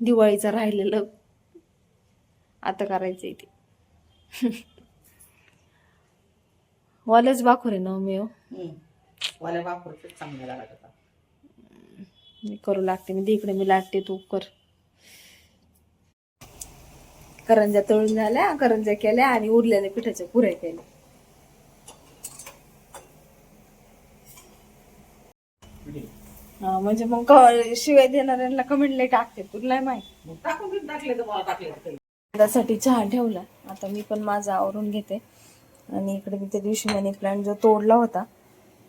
दिवाळीचं राहिलेलं. आता करायचंय ते. वालच बाखूर आहे ना मी. वाल्या वापरते चांगलं लागत. आता मी करू लागते मी इकडे मी लागते तू कर. करंजा तळून झाल्या करंजा केल्या आणि उरलेल्या पिठाच्या पुऱ्या केल्या. हा, म्हणजे मग क- शिवाय देणाऱ्यांना कमेंट लय टाकते तुला नाही माहीत. मग टाकून टाकले तर मला टाकले तर काही. त्यासाठी चहा ठेवला. आता मी पण माझा आवरून घेते. आणि इकडे मी त्या दिवशी मनी प्लांट जो तोडला होता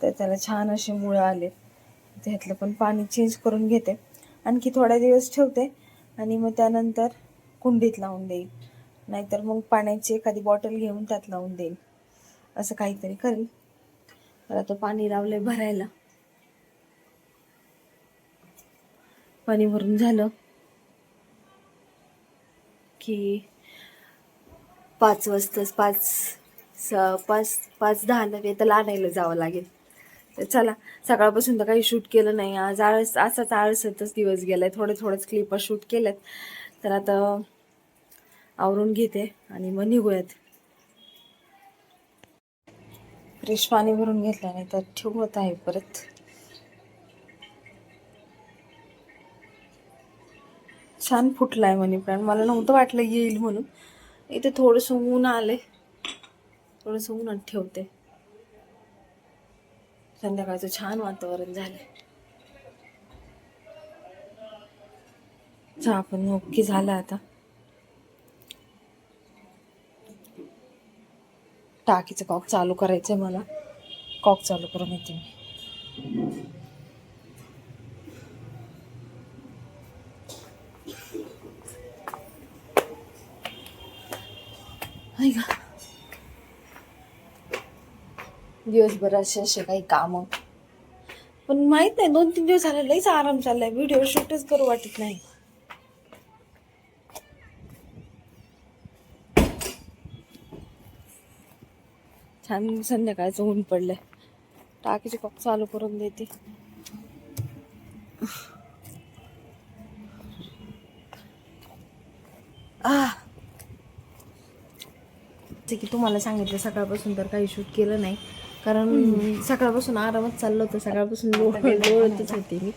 तर त्याला छान असे मुळं आले. त्यातलं पण पाणी चेंज करून घेते. आणखी थोड्या दिवस ठेवते. आणि मग त्यानंतर कुंडीत लावून देईल नाहीतर मग पाण्याची एखादी बॉटल घेऊन त्यात लावून देईल असं काहीतरी करेल तर आता पाणी लावलंय भरायला. पाणी भरून झालं की पाच वाजताच पाच स पाच पाच दहाला ते त्याला आणायला जावं लागेल. तर चला सकाळपासून तर काही शूट केलं नाही. आज आळस असाच आळसतच दिवस गेला आहे थोडे थोडेच क्लिपा शूट केल्यात तर आता आवरून घेते आणि मग निघूयात. फ्रेश पाणी भरून घेतलं नाही तर ठेवत आहे परत. छान फुटलाय मनी प्लांट मला नव्हतं वाटलं येईल म्हणून. इथे थोडंसं ऊन आले थोडंसं ऊन ठेवते. संध्याकाळचं छान वातावरण झालं चहा पण ओके झाला आता. टाकीचं कॉक चालू करायचं आहे मला. कॉक चालू करून येते मी आहे का दिवसभर असे असे काही काम. पण माहीत नाही दोन तीन दिवस झाले लईच आराम चाललाय. व्हिडिओ शूटच करू वाटत नाही. छान संध्याकाळचं ऊन पडलंय. टाकीचे कॉप चालू करून देते. की तुम्हाला सांगितलं सकाळपासून तर काही शूट केलं नाही. कारण सकाळपासून आरामच चाललं होतं. सकाळपासून लोळतच होते मी.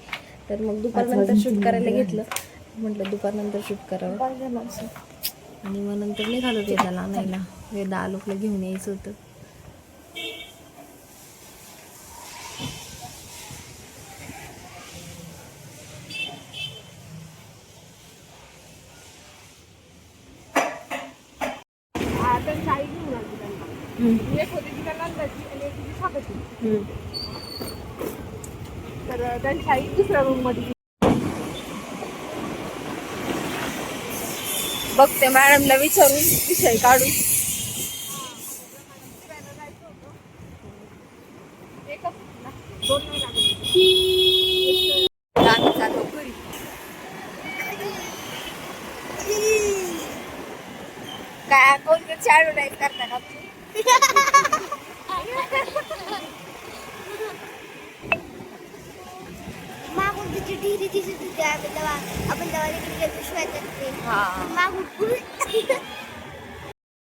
तर मग दुपारनंतर शूट करायला घेतलं. म्हटलं दुपारनंतर शूट करावं. आणि मग नंतर निघालो वेदाला आणायला वेदा आलोकला घेऊन यायचं होतं. तर त्यांची आई दुसऱ्या रूममध्ये बघते मॅडमला विचारून विषय काढू आम्ही जातो घरी. काय कोण चालू नाही करता का डिरी दिसत होती आम्ही तेव्हा आपण तेव्हा तिकडे गेलो हा. मागून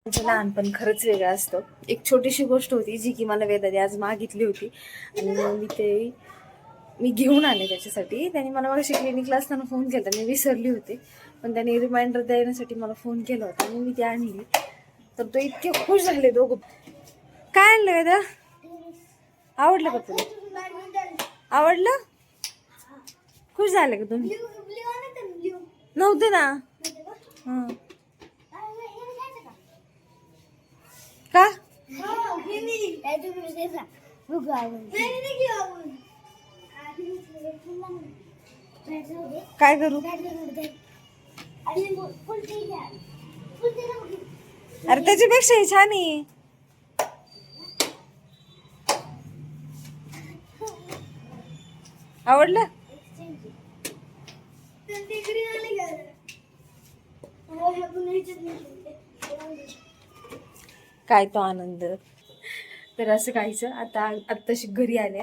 म्हणजे लहानपण खरंच वेगळं असतं. एक छोटीशी गोष्ट होती जी की मला वेदाने आज मागितली होती. आणि मी ते मी घेऊन आले त्याच्यासाठी. त्याने मला मग क्लिनिकला असताना फोन केला. मी विसरली होते. पण त्याने रिमाइंडर देण्यासाठी मला फोन केला होता. आणि मी ती आणली. तर तो इतके खुश झाले दोघं. काय आणलं वेदा? आवडलं का तुला? आवडलं? खुश झाले का तुम्ही? नव्हते ना? हां. का? काय करू? अरे त्याच्यापेक्षा हे छान आहे. आवडलं? काय तो आनंद? तर असं काहीचं आता आत्ताशी घरी आले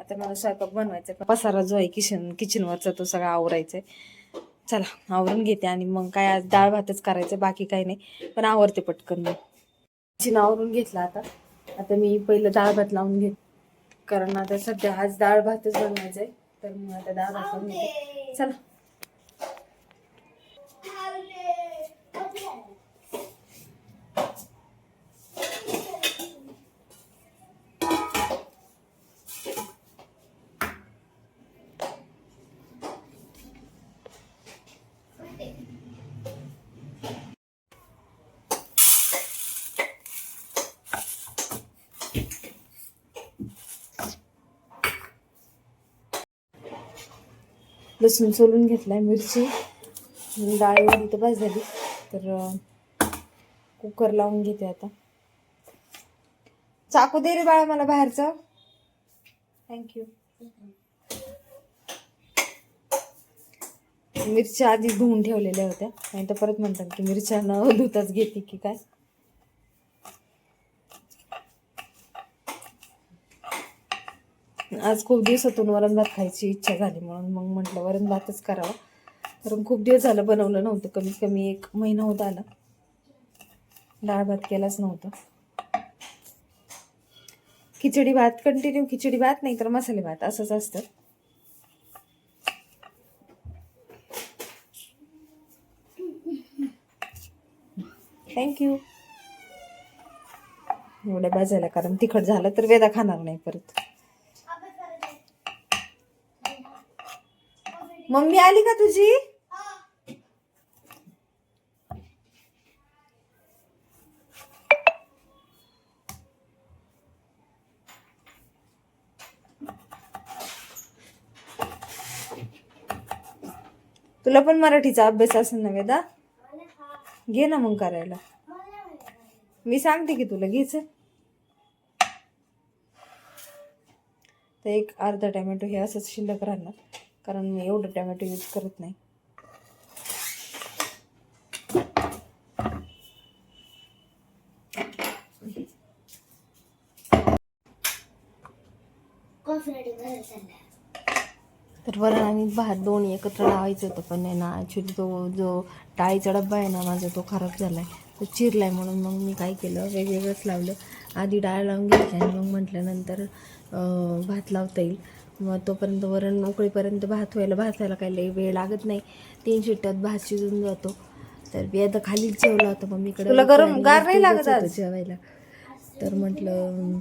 आता मला स्वयंपाक बनवायचा आहे. पसारा जो आहे किचन किचनवरचा तो सगळा आवरायचा आहे. चला आवरून घेते आणि मग काय आज डाळ भातच करायचं बाकी काही नाही. पण आवरते पटकन मी. किचन आवरून घेतला आता. आता मी पहिलं डाळ भात लावून घेत. कारण आता सध्या आज डाळ भातच बनवायचा आहे. तर मग आता डाळ भात लावून घेते. चला. लसूण सोलून घेतला आहे मिरची. डाळ एवढी तर बस झाली तर कुकर लावून घेते आता. चाकू दे रे बाळा मला बाहेरचा. थँक्यू मिरच्या आधी धुवून ठेवलेल्या होत्या. नाही तर परत म्हणतात की मिरच्या न धुताच घेते की काय. आज खूप दिवसातून वरण भात खायची इच्छा झाली म्हणून मग म्हटलं वरण भातच करावा. कारण खूप दिवस झालं बनवलं नव्हतं. कमीत कमी एक महिना होत आला. डाळ भात केलाच नव्हता. खिचडी भात कंटिन्यू खिचडी भात नाही तर मसाले भात असंच असतं. थँक्यू एवढ्या बाजायला कारण तिखट झालं तर वेदा खाणार नाही परत. मम्मी आली का तुझी? तुला पण मराठीचा अभ्यास असेल नव्हे दा घे ना मग करायला. मी सांगते की तुला घेच तर एक अर्धा टॅमॅटो हे असंच शिल्लक राहणार. कारण मी एवढं टॅमॅटो यूज करत नाही. तर वरण आणि भात दोन्ही एकत्र लावायचं होतं पण आहे ना ॲक्च्युली तो जो डाळीचा डब्बा आहे ना माझा तो खराब झाला आहे तो चिरला आहे म्हणून मग मी काय केलं वेगवेगळंच लावलं. आधी डाळ लावून घेतली आणि मग म्हटल्यानंतर भात लावता येईल. मग तोपर्यंत वरण उकळीपर्यंत भात व्हायला भात व्हायला काही लई वेळ लागत नाही. तीन शिट्ट्यात भात शिजून जातो. तर मी आता खाली जेवला होता मम्मीकडे तुला गरम गार नाही लागत जेवायला. तर म्हटलं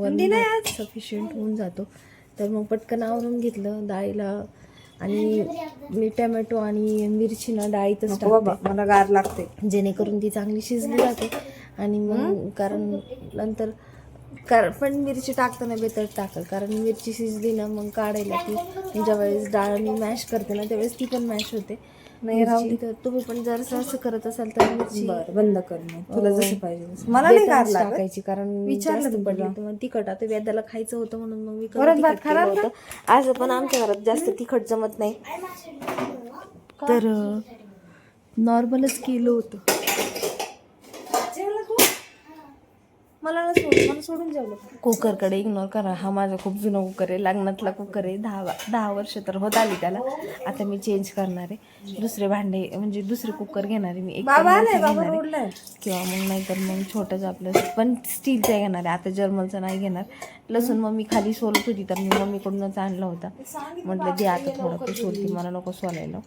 वरती सफिशियंट होऊन जातो. तर मग पटकन आवरून घेतलं डाळीला. आणि मी टॅमॅटो आणि मिरची ना डाळीतच टाकते. मला गार लागते. जेणेकरून ती चांगली शिजली जाते. आणि मग कारण नंतर कार पण मिरची टाकताना बेतर टाकल. कारण मिरची शिजली ना मग काढायला ती ज्या वेळेस डाळ मी मॅश करते ना त्यावेळेस ती पण मॅश होते. नाही राहू तर तुम्ही पण जर असं करत असाल तर मिरची बंद कर तुला जसं पाहिजे मला नाही गार टाकायची कारण विचारलं पडली तर मग तिखट. आता व्यादाला खायचं होतं म्हणून मग मी तिखट केलं होतं. आज पण आमच्या घरात जास्त तिखट जमत नाही. तर नॉर्मलच केलं होतं. मला ना मला सोडून जेवलं कुकरकडे इग्नोर करा. हा माझा खूप जुना कुकर आहे. लग्नातला कुकर आहे. दहा दहा वर्ष तर होत आली त्याला. आता मी चेंज करणार आहे. दुसरे भांडे म्हणजे दुसरे कुकर घेणार आहे मी. एक आहे. किंवा मग नाहीतर मग छोटंच आपलं पण स्टीलचं घेणार आहे. आता जर्मलचं नाही घेणार. लसूण मग मी खाली सोलत होती तर मी मम्मीकडूनच आणला होता. म्हटलं दे आता थोडं तू सोलती. मला नको सोलायला.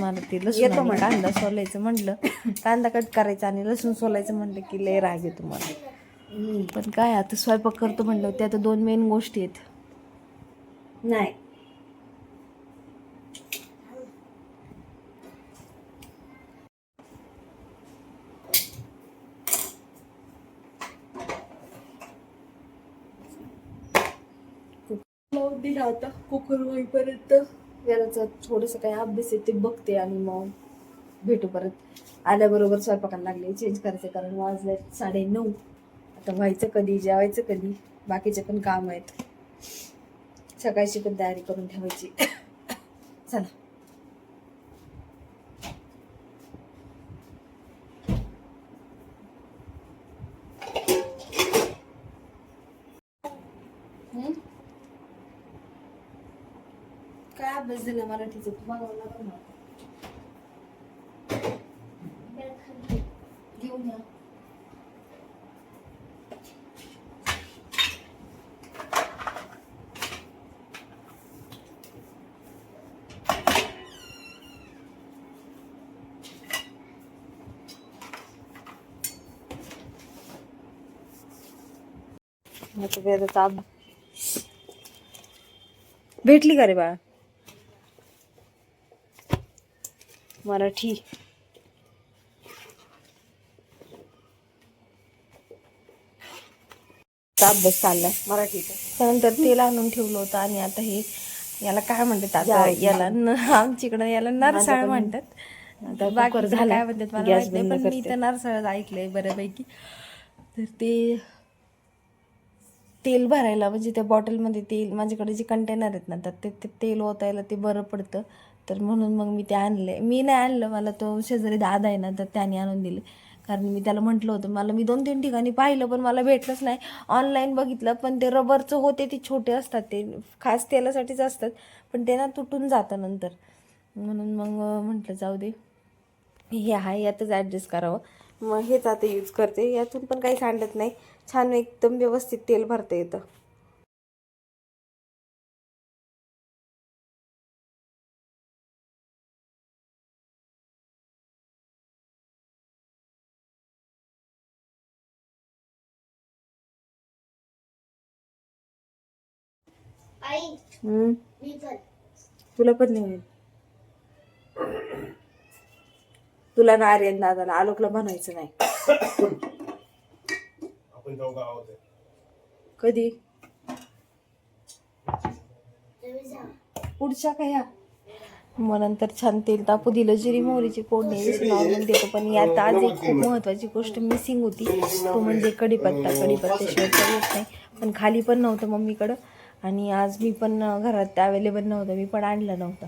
मला ते लसूण कांदा सोलायचं म्हटलं. कांदा कट करायचा आणि लसूण सोलायचं म्हटलं की लय राग येतो मला पण काय आता स्वयंपाक करतो म्हणलं ते आता दोन मेन गोष्टी आहेत. नाही. लावून दिला आता कुकर होईपर्यंत. वेळाचा थोडंसं काही अभ्यास आहे ते बघते आणि मग भेटू परत. आल्याबरोबर स्वयंपाकाला लागले चेंज करायचे कारण वाजले साडे नऊ आता व्हायचं कधी जेवायचं कधी बाकीचे पण काम आहेत. सकाळची पण तयारी करून ठेवायची. चला. काय अभ्यास दिला मराठीचं? तुम्हाला वेदाचा भेटली का रे बाळा? मराठी. अभ्यास चाललाय मराठीचा. त्यानंतर तेल आणून ठेवलं होतं आणि आता हे याला काय म्हणतात आता? याला आमच्याकडे याला नरसाळ म्हणतात. आता बाकी झाला काय म्हणतात मला पण मी तर नरसाळ ऐकलंय बऱ्यापैकी. तर ते तेल भरायला म्हणजे त्या बॉटलमध्ये तेल माझ्याकडे जे कंटेनर आहेत ना तर ते ते तेल ओतायला ते बरं पडतं. तर म्हणून मग मी ते आणले. मी नाही आणलं मला तो शेजारी दादा आहे ना तर त्याने आणून दिले. कारण मी त्याला म्हटलं होतं मला मी दोन तीन ठिकाणी पाहिलं पण मला भेटलंच नाही. ऑनलाईन बघितलं पण ते रबरचं होते ते छोटे असतात ते खास तेलासाठीच असतात पण ते ना तुटून जातं नंतर. म्हणून मग म्हटलं जाऊ दे. हे आहे यातच ॲडजस्ट करावं. मग हेच आता यूज करते. यातून पण काही सांडत नाही. छान एकदम व्यवस्थित तेल भरता येतं. तुला पण नाही तुला ना आर्यन दादाला आलोकला म्हणायचं नाही. आपण जाऊ गावात कधी? पुढच्या काय ह्या मग नंतर छान तेल तापू दिलं जिरी मोहरीची फोडणी नॉर्मल देतो. पण यात आज एक खूप महत्वाची गोष्ट मिसिंग होती. तो म्हणजे कढीपत्ता कढीपत्त्याशिवाय येत नाही. पण खाली पण नव्हतं मम्मीकडं. आणि आज मी पण घरात अवेलेबल नव्हतं. मी पण आणलं नव्हतं.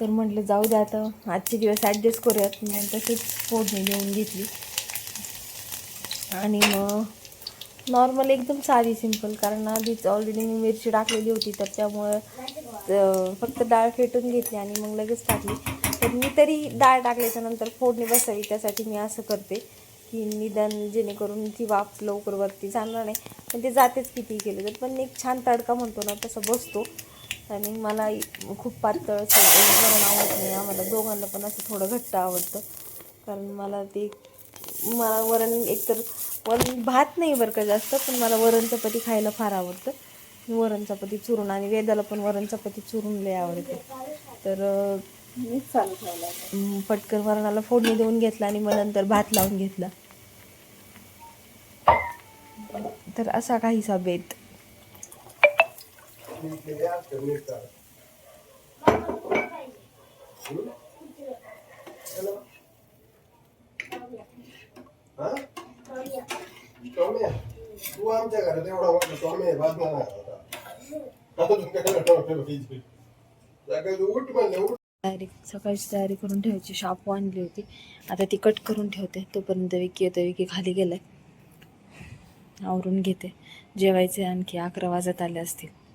तर म्हटलं जाऊ द्या आता. आजचे दिवस ॲडजस्ट करूयात. मग तसेच फोडणी देऊन घेतली. आणि मग नॉर्मल एकदम साधी सिंपल कारण आधीच ऑलरेडी मी मिरची टाकलेली होती तर त्यामुळं फक्त डाळ फेटून घेतली आणि मग लगेच टाकली. तर मी तरी डाळ टाकल्याच्या नंतर फोडणी बसावी त्यासाठी मी असं करते की निदान जेणेकरून ती वाफ लवकर वरती जाणार नाही. पण ते जातेच किती केलं तर पण एक छान तडका म्हणतो ना तसं बसतो. आणि मला खूप पातळ असं आवडत नाही. आम्हाला दोघांना पण असं थोडं घट्ट आवडतं. कारण मला ते मला वरण एकतर वरण भात नाही बरं का जास्त पण मला वरण चपाती खायला फार आवडतं. वरण चपाती चुरून आणि वेदाला पण वरण चपाती चुरून लय आवडते. तर अं, मीच चालू ठेवला अं, पटकन वरणाला फोडणी देऊन घेतला आणि मग नंतर भात लावून घेतला. तर असा काहीसा बेत. हा? तू आमच्या घरात एवढा आता. पाहिजे सकाळी उठ उठ. तयारी सकाळची तयारी करून ठेवायची शापू आणली होती. आता ती कट करून ठेवते तोपर्यंत विकी येतो विकी खाली गेलाय. आवरून घेते. जेवायचे आणखी अकरा वाजत आले असतील.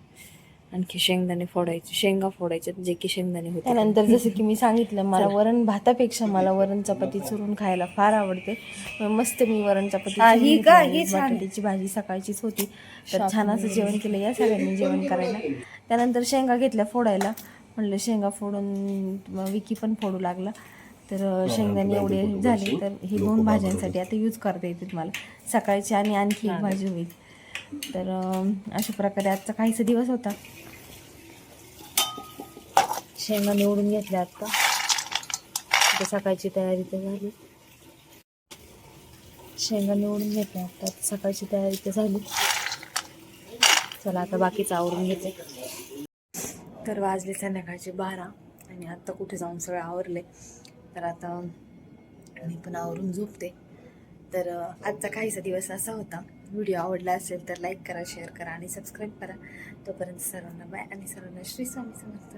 आणखी शेंगदाणे फोडायचे शेंगा फोडायचे जे की शेंगदाणे होते. त्यानंतर जसं की मी सांगितलं मला वरण भातापेक्षा मला वरण चपाती चुरून खायला फार आवडते. मस्त मी वरण चपाती ही ही. बटाट्याची भाजी सकाळचीच होती. तर छान असं जेवण केलं या सगळ्यांनी जेवण करायला. त्यानंतर शेंगा घेतल्या फोडायला. म्हणलं शेंगा फोडून मग विकी पण फोडू लागला. तर शेंगदाणे एवढे झाले तर हे दोन भाज्यांसाठी आता यूज करता येतील मला. सकाळची आणि आणखी एक भाजी होईल. तर अशा प्रकारे आजचा काहीसा दिवस होता. शेंगा निवडून घेतल्या आत्ता आता सकाळची तयारी तर झाली. शेंगा निवडून घेतल्या आत्ता सकाळची तयारी तर झाली. चला आता बाकीचं आवरून घेते. तर वाजले संध्याकाळचे बारा आणि आत्ता कुठे जाऊन सगळं आवरले. तर आता मी पण आवरून झोपते. तर आजचा काहीसा दिवस असा होता. व्हिडिओ आवडला असेल तर लाईक करा शेअर करा आणि सबस्क्राईब करा. तोपर्यंत सर्वांना बाय आणि सर्वांना श्री स्वामी समर्थ.